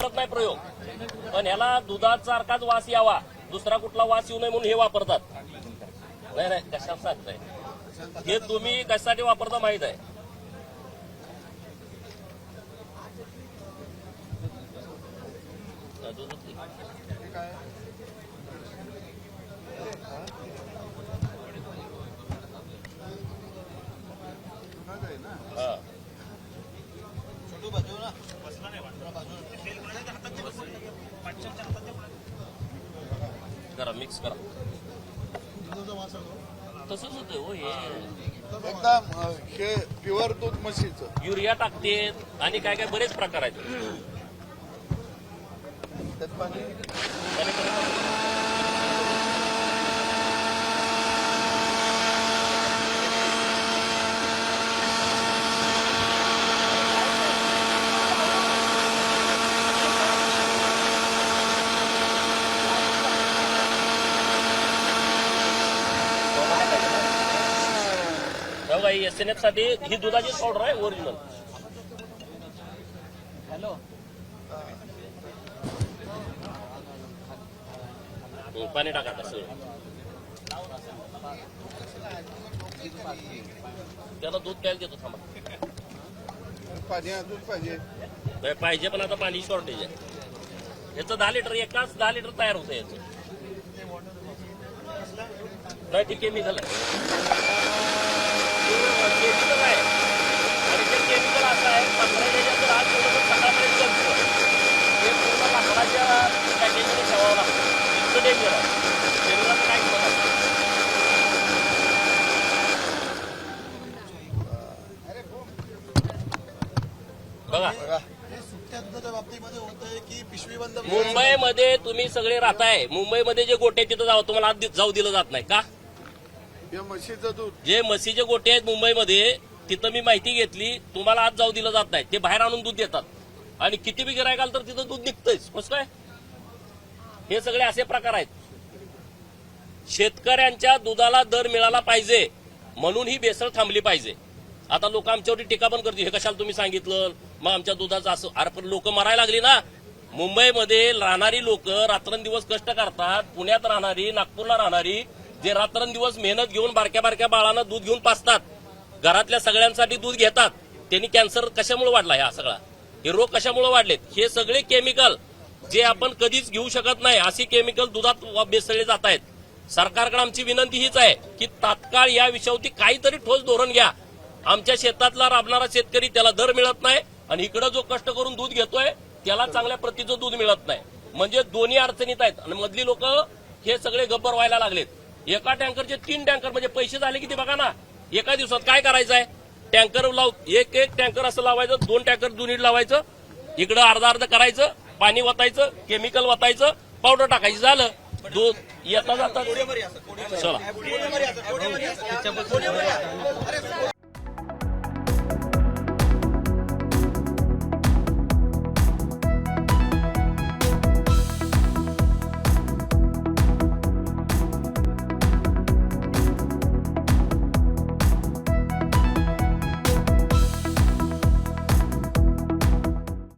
करत नाही प्रयोग. पण ह्याला दुधासारखाच वास यावा. दुसरा कुठला वास येऊ नये म्हणून हे वापरतात. नाही नाही कशाला सांगताय? हे तुम्ही कशासाठी वापरता माहीत आहे? हा, करा मिक्स करा. तसंच होतं हो हे. एकदम अ, हे प्युअर दूध म्हशीचं. युरिया टाकते आणि काय काय बरेच प्रकार आहेत. त्यात पाणी. बाई एस एन एफसाठी ही दुधाची पावडर आहे ओरिजिनल हॅलो. पाणी टाका कसं त्याला दूध प्यायला देतो थांबा. अजून पाहिजे पाहिजे. पण आता पाणी शॉर्टेज आहे. याचं दहा लिटर एकाच दहा लिटर तयार होतं याचं नाही ते केमिकल आहे केमिकल आहे आणि ते केमिकल असं आहे पंधरा दिवसाचं आज थोडंसं सकाळपर्यंत जगतं ते पूर्ण लाकडाच्या पॅकेजमध्ये ठेवावं लागतं इतकं डेंजर आहे शरीराला काय होतं बघा बघा हे सुट्ट्या दुधाच्या बाबतीमध्ये होतंय की पिशवीबंद मुंबईमध्ये तुम्ही सगळे राहताय. मुंबईमध्ये जे गोटे आहेत तिथं जाऊ तुम्हाला जाऊ दिलं जात नाही. का? म्हशीचं दूध. जे म्हशीचे गोटे आहेत मुंबईमध्ये तिथं मी माहिती घेतली तुम्हाला आज जाऊ दिलं जात नाही. ते बाहेर आणून दूध देतात. आणि किती बी गिरायकाल तर तिथं दूध निघतंयच. कसं काय? हे सगळे असे प्रकार आहेत. शेतकऱ्यांच्या दुधाला दर मिळाला पाहिजे म्हणून ही बेसळ थांबली पाहिजे. आता लोक आमच्यावरती टीका पण करतील. हे कशाला तुम्ही सांगितलं? मग आमच्या दुधाचं असं अरे पण लोक मरायला लागली ना? मुंबईमध्ये राहणारी लोक रात्रंदिवस कष्ट करतात. पुण्यात राहणारी नागपूरला राहणारी जे रात्रंदिवस मेहनत घेऊन बारक्या बारक्या बाळांना दूध घेऊन पाचतात. घरातल्या सगळ्यांसाठी दूध घेतात. त्यांनी कॅन्सर कशामुळे वाढला हा सगळा? हे रोग कशामुळे वाढलेत? हे सगळे केमिकल जे आपण कधीच घेऊ शकत नाही अशी केमिकल दुधात व- बेसळले जात आहेत. सरकारकडे आमची विनंती हीच आहे की तात्काळ या विषयावरती काहीतरी ठोस धोरण घ्या. आमच्या शेतातला राबणारा शेतकरी त्याला दर मिळत नाही आणि इकडे जो कष्ट करून दूध घेतोय त्याला चांगल्या प्रतीचं दूध मिळत नाही. म्हणजे दोन्ही अडचणीत आहेत आणि मधली लोक हे सगळे गब्बर व्हायला लागलेत. एका टँकरचे तीन टँकर म्हणजे पैसे झाले किती बघा ना? एका दिवसात काय करायचं आहे टँकर लाव एक एक टँकर असं लावायचं दोन टँकर दुनिट लावायचं इकडं अर्धा अर्ध करायचं पाणी वतायचं केमिकल वतायचं पावडर टाकायचं झालं. दूध येता जाता चला.